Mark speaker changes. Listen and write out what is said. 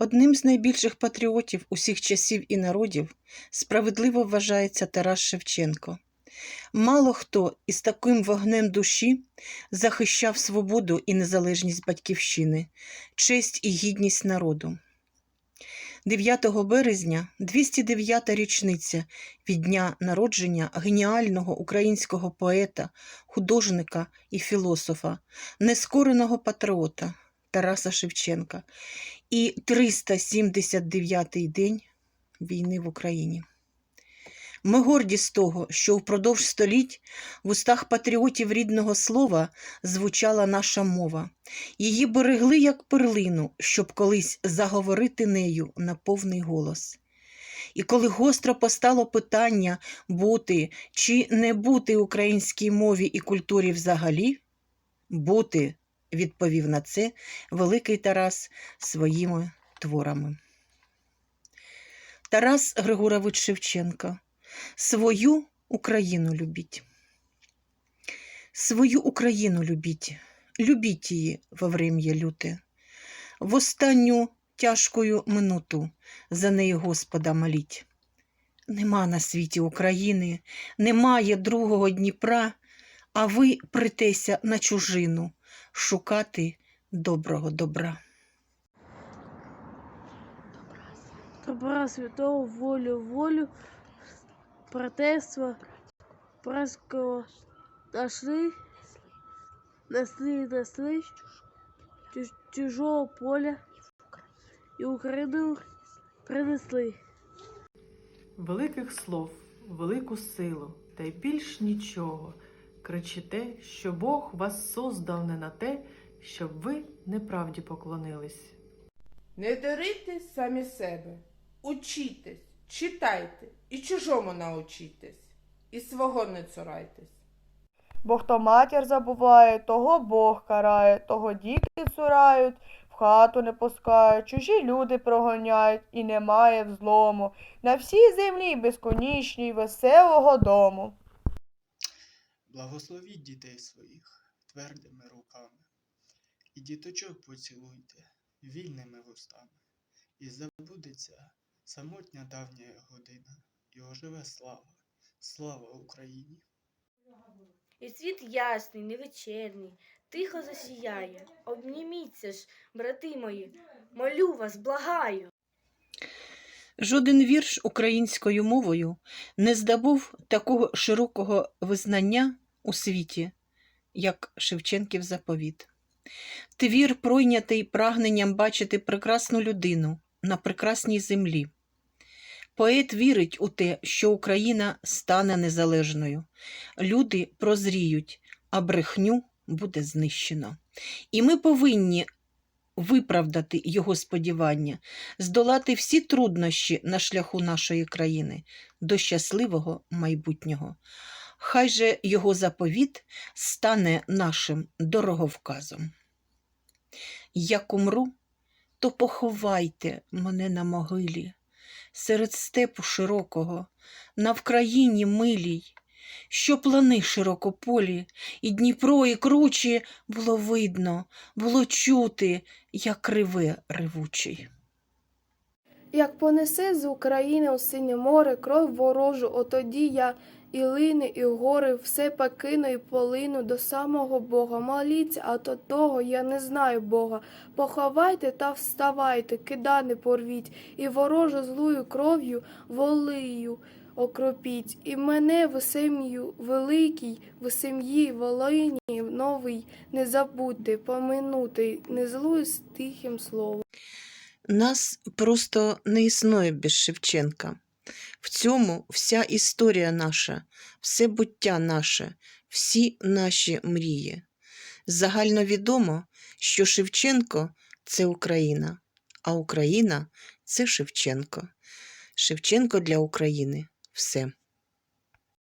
Speaker 1: Одним з найбільших патріотів усіх часів і народів справедливо вважається Тарас Шевченко. Мало хто із таким вогнем душі захищав свободу і незалежність батьківщини, честь і гідність народу. 9 березня 209-та річниця від дня народження геніального українського поета, художника і філософа, нескореного патріота Тараса Шевченка і 379-й день війни в Україні. Ми горді з того, що впродовж століть в устах патріотів рідного слова звучала наша мова. Її берегли як перлину, щоб колись заговорити нею на повний голос. І коли гостро постало питання бути чи не бути українській мові і культурі взагалі, бути, відповів на це великий Тарас своїми творами. Тарас Григорович Шевченко Свою Україну любіть. Свою Україну любіть, любіть її во врем'я люте. В останню тяжкою минуту за неї Господа моліть. Нема на світі України, немає другого Дніпра, а ви притеся на чужину шукати доброго добра.
Speaker 2: Добра святого, волю, волю, братерства, братского нашли, несли, несли, чужого поля і Україну принесли.
Speaker 3: Великих слов, велику силу, та й більш нічого. Кричите, що Бог вас создав не на те, щоб ви неправді поклонились.
Speaker 4: Не дурітесь самі себе, учітесь, читайте і чужому научітесь, і свого не цурайтесь.
Speaker 5: Бо хто матір забуває, того Бог карає, того діти цурають, в хату не пускають, чужі люди проганяють, і немає взлому. На всій землі безконічній веселого дому.
Speaker 6: Благословіть дітей своїх твердими руками, і діточок поцілуйте вільними вустами, і забудеться самотня давня година, і оживе слава, слава Україні!
Speaker 7: І світ ясний, невечерний, тихо засіяє. Обніміться ж, брати мої, молю вас, благаю.
Speaker 1: Жоден вірш українською мовою не здобув такого широкого визнання у світі, як Шевченків заповіт. Твір, пройнятий прагненням бачити прекрасну людину на прекрасній землі. Поет вірить у те, що Україна стане незалежною. Люди прозріють, а брехню буде знищено. І ми повинні виправдати його сподівання, здолати всі труднощі на шляху нашої країни до щасливого майбутнього. Хай же його заповіт стане нашим дороговказом. Як умру, то поховайте мене на могилі, серед степу широкого, на Вкраїні милій, що плани широкополі, і Дніпро, і кручі було видно, було чути, як криве ревучий.
Speaker 8: Як понесе з України у синє море кров ворожу, отоді я і лини, і гори все покину і полину до самого Бога. Моліться, а то того я не знаю Бога. Поховайте та вставайте, кидани порвіть, і ворожу злою кров'ю волию окропіть. І мене в сім'ю великій, в сім'ї Волині новий, не забудьте поминути, не злую з тихим словом.
Speaker 1: Нас просто не існує без Шевченка. В цьому вся історія наша, все буття наше, всі наші мрії. Загальновідомо, що Шевченко це Україна, а Україна це Шевченко. Шевченко для України все.